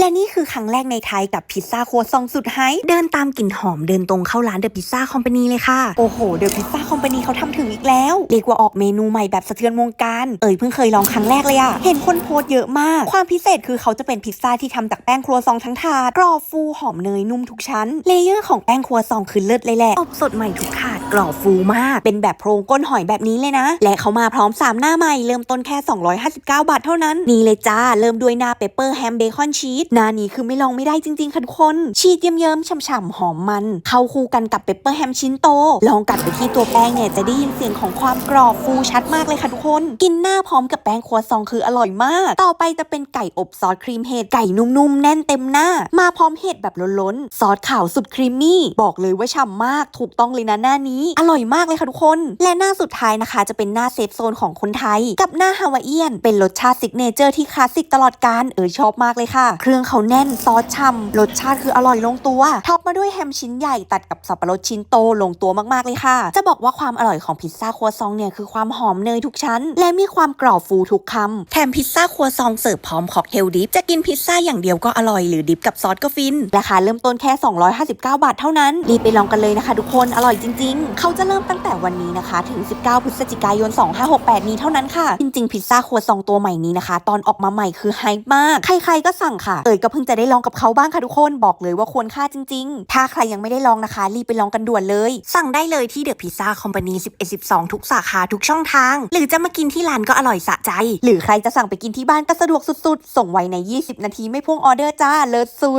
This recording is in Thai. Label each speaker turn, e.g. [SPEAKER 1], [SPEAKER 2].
[SPEAKER 1] และนี่คือครั้งแรกในไทยกับพิซซ่าครัวซองสุดไฮป์เดินตามกลิ่นหอมเดินตรงเข้าร้านเดอะพิซซ่าคอมพานีเลยค่ะ โอ้โหเดอะพิซซ่าคอมพานีเขาทำถึงอีกแล้ว เรียกว่าออกเมนูใหม่แบบสะเทือนวงการ เอ่ยเพิ่งเคยลองครั้งแรกเลยอะเห็นคนโพสต์เยอะมาก ความพิเศษคือเขาจะเป็นพิซซ่าที่ทำจากแป้งครัวซองทั้งถาดกรอบฟูหอมเนยนุ่มทุกชั้นเลเยอร์ของแป้งครัวซองคือเลิศเลยแหละอบสดใหม่ทุกถาดกรอบฟูมาก เป็นแบบโพรงก้นหอยแบบนี้เลยนะ และเขามาพร้อมสามหน้าใหม่เริ่มต้นแค่ 259 บาทเท่านั้นนี่เลยจ้าเริ่มด้วยหน้าเปเปอร์แฮมเบคอนชีสหน้านี้คือไม่ลองไม่ได้จริง ๆค่ะทุกคนชีสเยิ้มๆฉ่ำๆหอมมัน เข้าคู่กันกับเปเปอร์แฮมชิ้นโต ลองกัดไปที่ตัวแป้งเนี่ยจะได้ยินเสียงของความกรอบฟูชัดมากเลยค่ะทุกคน กินหน้าพร้อมกับแป้งครัวซองคืออร่อยมาก ต่อไปจะเป็นไก่อบซอสครีมเห็ดไก่นุ่มๆแน่นเต็มหน้า มาพร้อมเห็ดแบบล้นๆซอสขาวสุดครีมมี่บอกเลยว่าฉ่ำมากถูกต้องเลยนะหน้านี้ อร่อยมากเลยค่ะทุกคน และหน้าสุดท้ายนะคะ จะเป็นหน้าเซฟโซนของคนไทย กับหน้าฮาวายเอียน เป็นรสชาติซิกเนเจอร์ที่คลาสสิกตลอดกาลเออชอบมากเลยค่ะ เครื่องเขาแน่นซอสฉ่ำรสชาติคืออร่อยลงตัวท็อปมาด้วยแฮมชิ้นใหญ่ตัดกับสับปะรดชิ้นโตลงตัวมากๆเลยค่ะ จะบอกว่าความอร่อยของพิซซ่าครัวซองเนี่ยคือความหอมเนยทุกชั้น และมีความกรอบฟูทุกคำแถมพิซซ่าครัวซองเสิร์ฟพร้อมค็อกเทลดิฟจะกินพิซซ่าอย่างเดียวก็อร่อยหรือดิฟกับซอสก็ฟินราคาเริ่มต้นแค่ 259 บาทเท่านั้นรีบไปลองกันเลยนะคะ ทุกคนอร่อยจริง ๆ เขาจะเริ่มตั้งแต่วันนี้นะคะ ถึง 19 พฤศจิกายน 2568 นี้เท่านั้นค่ะ จริง ๆ พิซซ่าครัวซองตัวใหม่นี้นะคะ ตอนออกมาใหม่คือไฮป์มาก ใครๆก็สั่งค่ะยก็เพิ่งจะได้ลองกับเขาบ้างค่ะทุกคนบอกเลยว่าควรค่าจริง ๆ ถ้าใครยังไม่ได้ลองนะคะรีบไปลองกันด่วนเลย สั่งได้เลยที่เดอะพิซซ่าคอมพานี11 12 ทุกสาขาทุกช่องทาง หรือจะมากินที่ร้านก็อร่อยสะใจ หรือใครจะสั่งไปกินที่บ้านก็สะดวกสุดๆ ส่งไวใน 20 นาทีไม่พ่วงออเดอร์จ้าเลิศสุด